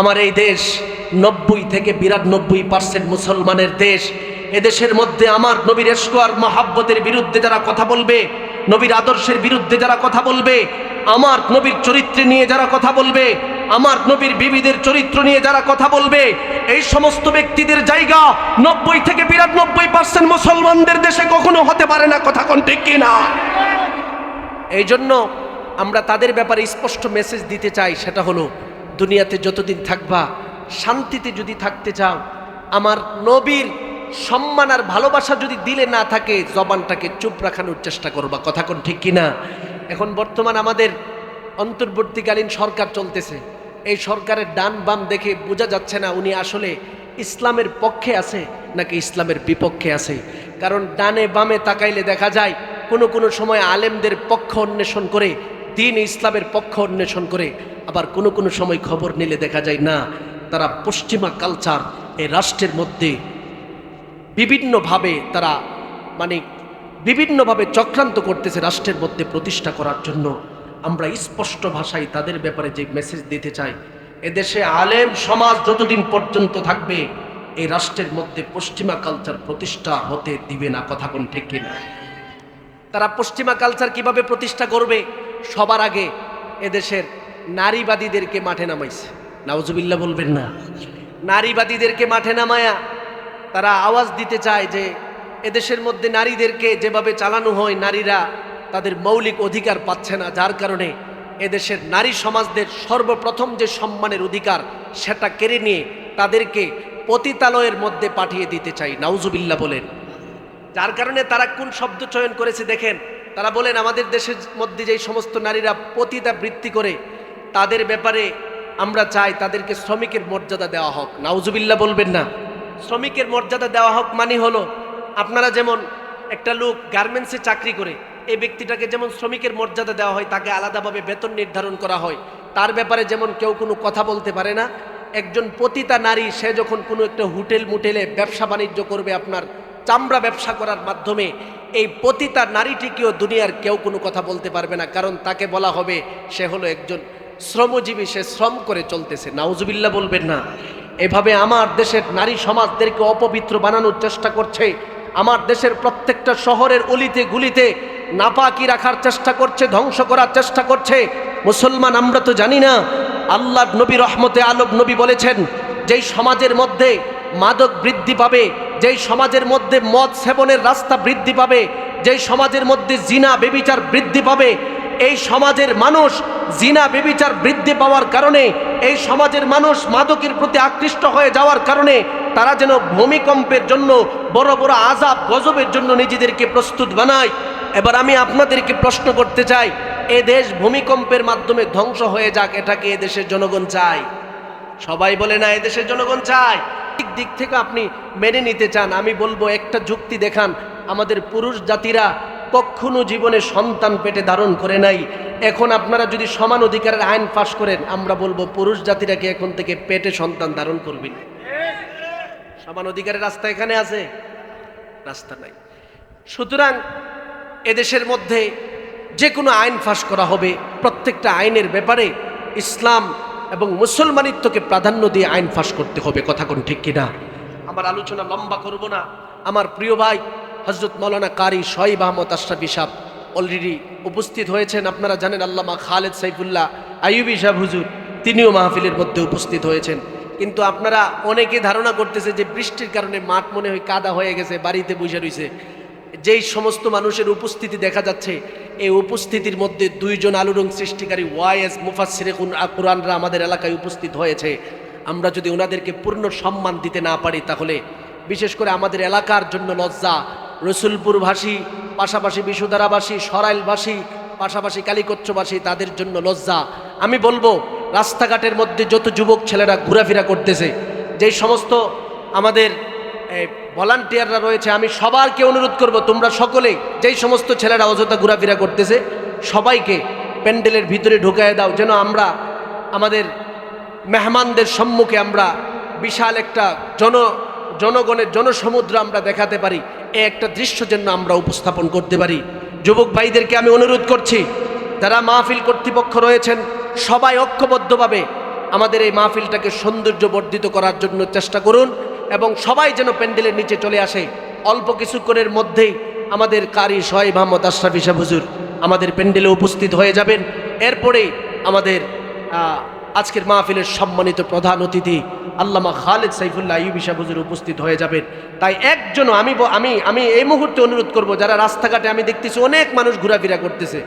আমার এই দেশ নব্বই থেকে বিরানব্বই পার্সেন্ট মুসলমানের দেশ। এদেশের মধ্যে আমার নবীর এসকোয়ার মহাব্বতের বিরুদ্ধে যারা কথা বলবে, নবীর আদর্শের বিরুদ্ধে যারা কথা বলবে, আমার নবীর চরিত্রে নিয়ে যারা কথা বলবে, আমার নবীর বিবিদের চরিত্র নিয়ে যারা কথা বলবে, এই সমস্ত ব্যক্তিদের জায়গা নব্বই থেকে বিরানব্বই পার্সেন্ট মুসলমানদের দেশে কখনো হতে পারে না, কথা কোন ঠিক কিনা? এই জন্য আমরা তাদের ব্যাপারে স্পষ্ট মেসেজ দিতে চাই, সেটা হলো দুনিয়াতে যতদিন থাকবা, শান্তিতে যদি থাকতে চাও, আমার নবীর সম্মান আর ভালোবাসা যদি দিলে না থাকে, জবানটাকে চুপ রাখানোর চেষ্টা করবা। কথা কোন ঠিক কিনা? এখন বর্তমান আমাদের অন্তর্বর্তীকালীন সরকার চলতেছে। এই সরকারের ডান বাম দেখে বোঝা যাচ্ছে না উনি আসলে ইসলামের পক্ষে আছে নাকি ইসলামের বিপক্ষে আছে। কারণ ডানে বামে তাকাইলে দেখা যায় কোনো কোনো সময় আলেমদের পক্ষ অন্বেষণ করে দিন ইসলামের পক্ষ অন্বেষণ করে আবার কোনো কোনো সময় খবর নিলে দেখা যায়, না, তারা পশ্চিমা কালচার এই রাষ্ট্রের মধ্যে বিভিন্নভাবে তারা মানে বিভিন্নভাবে চক্রান্ত করতেছে রাষ্ট্রের মধ্যে প্রতিষ্ঠা করার জন্য। আমরা স্পষ্ট ভাষায় তাদের ব্যাপারে যে মেসেজ দিতে চাই, এদেশে আলেম সমাজ যতদিন পর্যন্ত থাকবে এই রাষ্ট্রের মধ্যে পশ্চিমা কালচার প্রতিষ্ঠা হতে দিবে না, কথা কোন ঠিক কিনা? তারা পশ্চিমা কালচার কীভাবে প্রতিষ্ঠা করবে? সবার আগে এদেশের নারীবাদীদেরকে মাঠে নামাইছে। নাওজুবিল্লা বলবেন না। নারীবাদীদেরকে মাঠে নামায়া তারা আওয়াজ দিতে চায় যে এদেশের মধ্যে নারীদেরকে যেভাবে চালানো হয় নারীরা তাদের মৌলিক অধিকার পাচ্ছে না যার কারণে এদেশের নারী সমাজদের সর্বপ্রথম যে সম্মানের অধিকার সেটা কেড়ে নিয়ে তাদেরকে পতিতালয়ের মধ্যে পাঠিয়ে দিতে চাই। নাউজুবিল্লা বলেন। যার কারণে তারা কোন শব্দ চয়ন করেছে দেখেন তারা বলেন, আমাদের দেশের মধ্যে যেই সমস্ত নারীরা পতিতা বৃত্তি করে, তাদের ব্যাপারে আমরা চাই তাদেরকে শ্রমিকের মর্যাদা দেওয়া হোক। নাউজুবিল্লা বলবেন না। শ্রমিকের মর্যাদা দেওয়া হোক মানে হলো, আপনারা যেমন একটা লোক গার্মেন্টসে চাকরি করে, এই ব্যক্তিটাকে যেমন শ্রমিকের মর্যাদা দেওয়া হয়, তাকে আলাদাভাবে বেতন নির্ধারণ করা হয়, তার ব্যাপারে যেমন কেউ কোনো কথা বলতে পারে না, একজন পতিতা নারী, সে যখন কোনো একটা হোটেল মুটেলে ব্যবসা বাণিজ্য করবে, আপনার চামড়া ব্যবসা করার মাধ্যমে এই পতিতা নারীটিকেও দুনিয়ার কেউ কোনো কথা বলতে পারবে না, কারণ তাকে বলা হবে সে হলো একজন শ্রমজীবী, সে শ্রম করে চলতেছে। নাউজুবিল্লা বলবেন না, এভাবে আমার দেশের নারী সমাজদেরকে অপবিত্র বানানোর চেষ্টা করছে, আমার দেশের প্রত্যেকটা শহরের অলিতে গুলিতে নাপাকি রাখার চেষ্টা করছে, ধ্বংস করার চেষ্টা করছে। মুসলমান আমরা তো জানি না আল্লাহ নবী রহমতে আলব নবী বলেছেন, যেই সমাজের মধ্যে মাদক বৃদ্ধি পাবে যেই সমাজের মধ্যে মদ সেবনের রাস্তা বৃদ্ধি পাবে, যেই সমাজের মধ্যে জিনা, বেবিচার বৃদ্ধি পাবে, এই সমাজের মানুষ জিনা, বেবিচার বৃদ্ধি পাওয়ার কারণে, এই সমাজের মানুষ মাদকের প্রতি আকৃষ্ট হয়ে যাওয়ার কারণে, তারা যেন ভূমিকম্পের জন্য, বড় বড় আজাব গজবের জন্য নিজেদেরকে প্রস্তুত বানায়। এবার আমি আপনাদেরকে প্রশ্ন করতে চাই, এ দেশ ভূমিকম্পের মাধ্যমে ধ্বংস হয়ে যাক এটাকে এদেশের জনগণ চায়? সবাই বলে না এদেশের জনগণ চায়। ঠিক দিক থেকে আপনি মেনে নিতে চান, আমি বলব একটা যুক্তি দেখান, আমাদের পুরুষ জাতিরা কখনো জীবনে সন্তান পেটে ধারণ করে নাই। এখন আপনারা যদি সমান অধিকারের আইন পাশ করেন, আমরা বলব পুরুষ জাতিরা কি এখন থেকে পেটে সন্তান ধারণ করবেন সমান অধিকারের রাস্তা এখানে আছে? রাস্তা নাই। সুতরাং এদেশের মধ্যে যে কোনো আইন ফাঁস করা হবে। প্রত্যেকটা আইনের ব্যাপারে ইসলাম এবং মুসলমানিত্বকে প্রাধান্য দিয়ে আইন ফাঁস করতে হবে, কথা কোন ঠিক কিনা? আমার আলোচনা লম্বা করব না। আমার প্রিয় ভাই হজরত মৌলানা কারি শহীব আহমদ আশরাফি সাহ অলরেডি উপস্থিত হয়েছেন। আপনারা জানেন আল্লামা খালেদ সাইফুল্লাহ আইয়ুবি সাহ হুজুর, তিনিও মাহফিলের মধ্যে উপস্থিত হয়েছেন। কিন্তু আপনারা অনেকে ধারণা করতেছে যে বৃষ্টির কারণে মাঠ মনে হয় কাদা হয়ে গেছে, বাড়িতে বসে রয়েছে যেই সমস্ত মানুষের উপস্থিতি দেখা যাচ্ছে, এই উপস্থিতির মধ্যে দুইজন আলোড়ন সৃষ্টিকারী ওয়াইএস মুফাসিরে কোরআনরা আমাদের এলাকায় উপস্থিত হয়েছে। আমরা যদি ওনাদেরকে পূর্ণ সম্মান দিতে না পারি, তাহলে বিশেষ করে আমাদের এলাকার জন্য লজ্জা। রসুলপুরভাষী পাশাপাশি বিশুধারাবাসী, সরাইলবাসী, পাশাপাশি কালীকচ্ছবাসী, তাদের জন্য লজ্জা। আমি বলব, রাস্তাঘাটের মধ্যে যত যুবক ছেলেরা ঘোরাফেরা করতেছে, যেই সমস্ত আমাদের ভলান্টিয়াররা রয়েছে, আমি সবারকে অনুরোধ করব, তোমরা সকলে যেই সমস্ত ছেলেরা অযথা ঘোরাফেরা করতেছে, সবাইকে প্যান্ডেলের ভিতরে ঢুকায় দাও, যেন আমরা আমাদের মেহমানদের সম্মুখে আমরা বিশাল একটা জন, জনগণের জনসমুদ্র আমরা দেখাতে পারি, এ একটা দৃশ্য যেন আমরা উপস্থাপন করতে পারি। যুবক ভাইদেরকে আমি অনুরোধ করছি, যারা মাহফিল কর্তৃপক্ষ রয়েছেন, সবাই ঐক্যবদ্ধভাবে আমাদের এই মাহফিলটাকে সৌন্দর্য বর্ধিত করার জন্য চেষ্টা করুন। এবং সবাই যেন প্যান্ডেলের নিচে চলে আসে। অল্প কিছুক্ষণের মধ্যেই আমাদের কারি সোহাইব আহমদ আশরাফি সাহ হুজুর আমাদের প্যান্ডেলে উপস্থিত হয়ে যাবেন। এরপরে আমাদের আজকের মাহফিলের সম্মানিত প্রধান অতিথি আল্লামা খালেদ সাইফুল্লাহ ইউবি সাহ হুজুর উপস্থিত হয়ে যাবেন। তাই একজন আমি আমি আমি এই মুহূর্তে অনুরোধ করব, যারা রাস্তাঘাটে আমি দেখতেছি অনেক মানুষ ঘোরাফেরা করতেছে,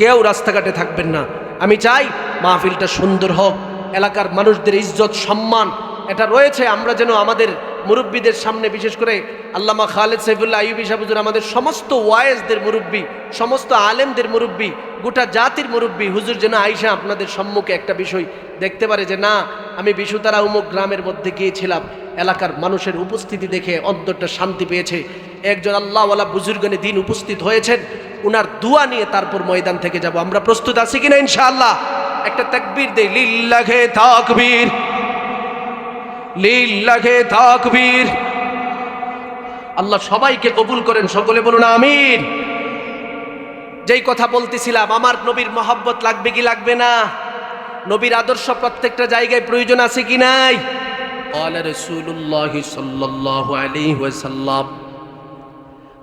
কেউ রাস্তাঘাটে থাকবেন না। আমি চাই মাহফিলটা সুন্দর হোক, এলাকার মানুষদের ইজ্জত, সম্মান এটা রয়েছে, আমরা যেন আমাদের মুরব্বীদের সামনে, বিশেষ করে আল্লামা খালেদ সাইফুল্লাহ আইবি সাহুজুর আমাদের সমস্ত ওয়ায়েজদের মুরব্বী, সমস্ত আলেমদের মুরব্বী, গোটা জাতির মুরব্বী, হুজুর যেন আইসা আপনাদের সম্মুখে একটা বিষয় দেখতে পারে যে, না, আমি বিশুতারা উমুক গ্রামের মধ্যে গিয়েছিলাম, এলাকার মানুষের উপস্থিতি দেখে অন্তরটা শান্তি পেয়েছে। একজন আল্লাহওয়ালা বুজুর্গনে দিন উপস্থিত হয়েছেন, উনার দুয়া নিয়ে তারপর ময়দান থেকে যাব। আমরা প্রস্তুত আছি কিনা ইনশাআল্লাহ? একটা তাকবীর দেই, লিল্লাহে তাকবীর। লিল্লাহে তাকবীর। আল্লাহ সবাইকে কবুল করেন, সকলে বলুন আমিন। যেই কথা বলতেছিলাম, আমার নবীর মহাব্বত লাগবে কি লাগবে না? নবীর আদর্শ প্রত্যেকটা জায়গায় প্রয়োজন আছে কি নাই?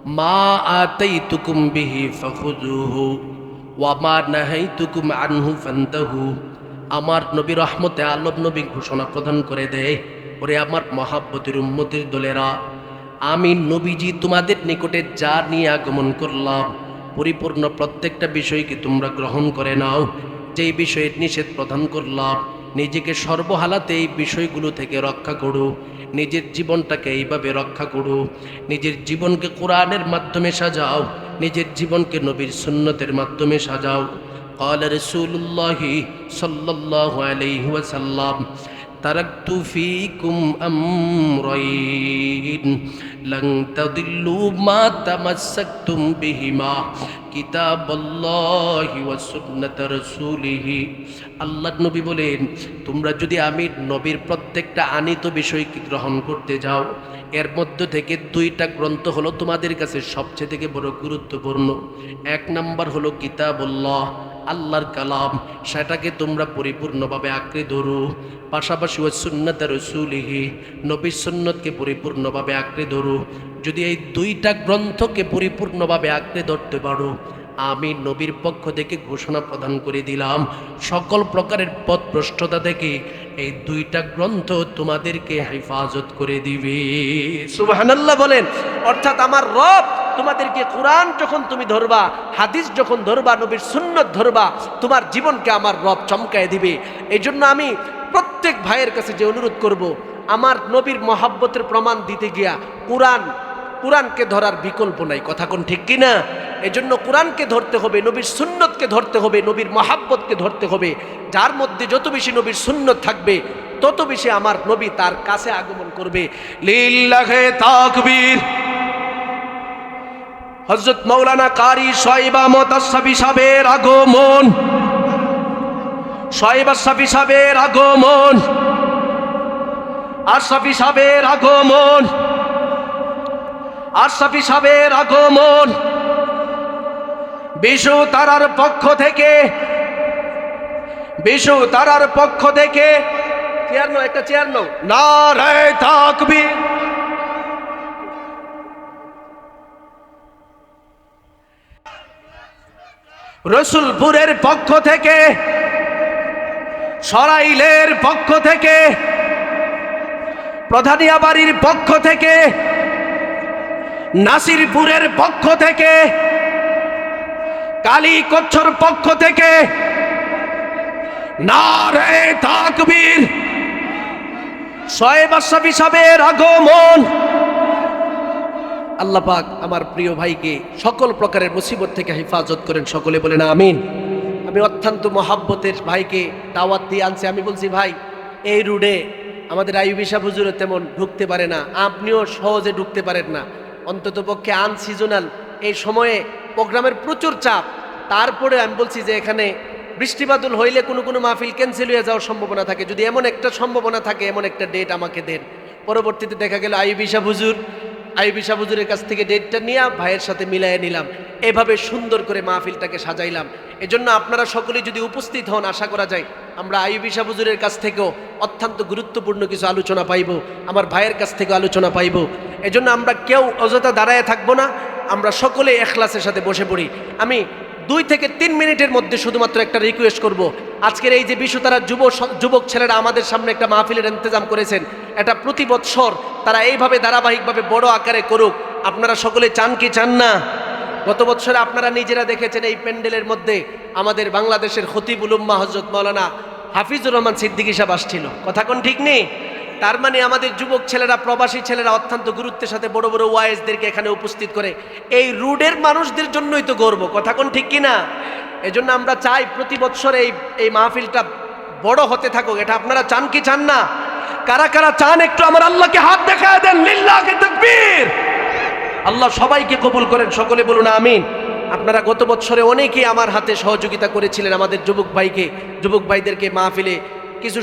মা আতাইতুকুম বিহি ফাখুযুহু ওয়া মা নাহাইতুকুম আনহু ফান্তাহু। আমার নবী রহমতে আলব নবী ঘোষণা প্রদান করে দেয়। ওরে আমার মহাব্বতের উম্মতের দলেরা আমি নবীজি তোমাদের নিকটে যা নিয়ে আগমন করলাম পরিপূর্ণ প্রত্যেকটা বিষয়কে তোমরা গ্রহণ করে নাও যেই বিষয়ের নিষেধ প্রদান করলাম নিজেকে সর্বহালাতে এই বিষয়গুলো থেকে রক্ষা করো নিজের জীবনটাকে এইভাবে রক্ষা করো নিজের জীবনকে কোরআনের মাধ্যমে সাজাও নিজের জীবনকে নবীর সুন্নতের মাধ্যমে সাজাও قال رسول الله صلى الله عليه وسلم تركت فيكم أمرين لن تضلوا ما تمسكتم بهما কিতাব ও সুন্নাত রসুলিহি আল্লাহ নবী বলেন তোমরা যদি আমি নবীর প্রত্যেকটা আনিত বিষয়কে গ্রহণ করতে যাও এর মধ্য থেকে দুইটা গ্রন্থ হলো তোমাদের কাছে সবচেয়ে থেকে বড় গুরুত্বপূর্ণ এক নাম্বার হলো কিতাবুল্লাহ আল্লাহর কালাম, সেটাকে তোমরা পরিপূর্ণভাবে আঁকড়ে ধরো। পাশাপাশি ওই সুন্নত রসুলিহি, নবীর সুন্নতকে পরিপূর্ণভাবে আঁকড়ে ধরো। যদি এই দুইটা গ্রন্থকে পরিপূর্ণভাবে আঁকড়ে ধরতে পারো, আমি নবীর পক্ষ থেকে ঘোষণা প্রদান করে দিলাম, সকল প্রকারের পথ ভ্রষ্টতা থেকে এই দুইটা গ্রন্থ তোমাদেরকে হেফাজত করে দিবে। সুবহানাল্লাহ বলেন, অর্থাৎ আমার রব তোমাদেরকে কোরআন যখন তুমি ধরবা, হাদিস যখন ধরবা, নবীর সুন্নত ধরবা, তোমার জীবনকে আমার রব চমকায় দিবে। এই জন্য আমি প্রত্যেক ভাইয়ের কাছে যে অনুরোধ করব, আমার নবীর মহাব্বতের প্রমাণ দিতে গিয়া কোরআন, কোরআনকে ধরার বিকল্প নাই। কথা কোন ঠিক কিনা এই জন্য কোরআনকে ধরতে হবে, নবীর সুন্নতকে ধরতে হবে, নবীর মহাব্বতকে ধরতে হবে। যার মধ্যে যত বেশি নবীর সুন্নত থাকবে, তত বেশি আমার নবী তার কাছে আগমন করবে। লিল্লাহে তাকবীর। হজরত মৌলানা কারি সাইবা মতাসাবি সাহেবের আগমন। সাহেব আশরাফি সাহেবের আগমন। আশরাফি সাহেবের আগমন। আশরাফি সাহেবের আগমন। বিশু তারার পক্ষ থেকে, বিশু তারার পক্ষ থেকে, চেয়ার নো একটা চেয়ার নো না রে থাকবি। রসুলপুরের পক্ষ থেকে, সরাইলের পক্ষ থেকে প্রধানিয়া বাড়ির পক্ষ থেকে, নাসিরপুরের পক্ষ থেকে কালী কচ্ছর পক্ষ থেকে, নারে তাকবীর। শয়েব আশরাফি সাহেবের আগমন। আল্লাহ পাক আমার প্রিয় ভাইকে সকল প্রকারের মুসিবত থেকে হেফাজত করেন। সকলে বলেন আমিন। আমি অত্যন্ত মহাব্বতের ভাইকে দাওয়াত দিয়ে আনছি। আমি বলছি, ভাই, এই রুডে আমাদের সাহ হুজুরও তেমন ঢুকতে পারে না। আপনিও সহজে ঢুকতে পারেন না। অন্তত পক্ষে আনসিজনাল এই সময়ে প্রোগ্রামের প্রচুর চাপ। তারপরে আমি বলছি যে এখানে বৃষ্টিবাদল হইলে কোনো কোনো মাহফিল ক্যান্সেল হয়ে যাওয়ার সম্ভাবনা থাকে। যদি এমন একটা সম্ভাবনা থাকে, এমন একটা ডেট আমাকে দেন। পরবর্তীতে দেখা গেল আইবি সাহ হুজুর আইবি সাহুজুরের কাছ থেকে ডেটটা নিয়ে ভাইয়ের সাথে মিলাইয়ে নিলাম। এভাবে সুন্দর করে মাহফিলটাকে সাজাইলাম। এজন্য আপনারা সকলেই যদি উপস্থিত হন, আশা করা যায় আমরা আইবি সাহুজুরের কাছ থেকেও অত্যন্ত গুরুত্বপূর্ণ কিছু আলোচনা পাইব, আমার ভাইয়ের কাছ থেকে আলোচনা পাইব। এজন্য আমরা কেউ অযথা দাঁড়ায় থাকব না, আমরা সকলে এখলাসের সাথে বসে পড়ি। আমি দুই থেকে তিন মিনিটের মধ্যে শুধুমাত্র একটা রিকোয়েস্ট করব। আজকের এই যে বিশ্বতারা যুব যুবক ছেলেরা আমাদের সামনে একটা মাহফিলের ইন্তজাম করেছেন, এটা প্রতি বৎসর তারা এইভাবে ধারাবাহিকভাবে বড় আকারে করুক। আপনারা সকলে চান কি চান না? গত বছরে আপনারা নিজেরা দেখেছেন এই প্যান্ডেলের মধ্যে আমাদের বাংলাদেশের খতিবুল উম্মা হজরত মৌলানা হাফিজুর রহমান সিদ্দিকী সাহেব আসছিল। কথা কোন ঠিক নেই? তার মানে আমাদের যুবক ছেলেরা, প্রবাসী ছেলেরা অত্যন্ত গুরুত্বের সাথে বড় বড় ওয়াইজদেরকে এখানে উপস্থিত করে। এই রুডের মানুষদের জন্যই তো গর্ব, কথা কোন ঠিক কিনা? এজন্য আমরা চাই প্রতি বছর এই এই মাহফিলটা বড় হতে থাকুক। এটা আপনারা চান কি চান না? কারা কারা চান একটু আমার আল্লাহকে হাত দেখায় দেন লিল্লাহকে তাকবীর। আল্লাহ সবাইকে কবুল করেন, সকলে বলুন আমিন। আপনারা গত বছরে অনেকেই আমার হাতে সহযোগিতা করেছিলেন আমাদের যুবক ভাইকে, যুবক ভাইদেরকে মাহফিলে। কিছু